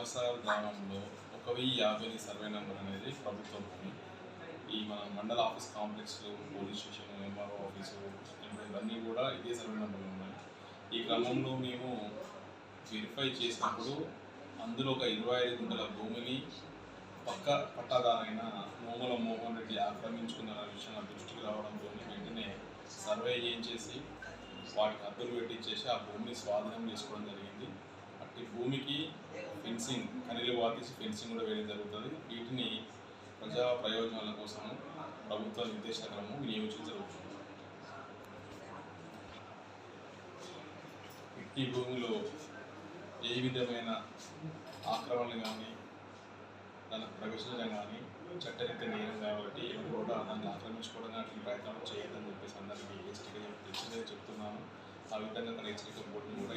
SR గ్రామంలో ఒక వెయ్యి యాభై సర్వే నెంబర్ అనేది ప్రభుత్వ భూమి ఈ మన మండల office complex police station MRO office ఇవన్నీ కూడా ఇదే సర్వే నెంబర్లు ఉన్నాయి. ఈ క్రమంలో మేము వెరిఫై చేసినప్పుడు అందులో ఒక ఇరవై ఐదు గుంటల భూమిని పక్క పట్టాదారైన నోముల మోహన్ రెడ్డి ఆక్రమించుకున్న విషయం నా దృష్టికి రావడంతో వెంటనే సర్వే చేయించేసి వాటికి హద్దులు పెట్టించేసి ఆ భూమిని స్వాధీనం చేసుకోవడం జరిగింది. అట్టి భూమికి ఫెన్సింగ్ కనీలు వాతేసి ఫెన్సింగ్ కూడా వేయడం జరుగుతుంది. వీటిని ప్రజా ప్రయోజనాల కోసం ప్రభుత్వ నిర్దేశకరము వినియోగించవచ్చు ఈ భూమిలో ఏ విధమైన ఆక్రమణలు కానీ దానికి ప్రవేశించడం కానీ చట్టరీత్యా నేరం కాబట్టి ఎవరు కూడా దాన్ని ఆక్రమించుకోవడం అట్లా ప్రయత్నాలు చేయొద్దని చెప్పేసి అందరికీ హెచ్చరిక హెచ్చరిక చెప్తున్నాను. ఆ విధంగా తన హెచ్చరిక బోర్డును కూడా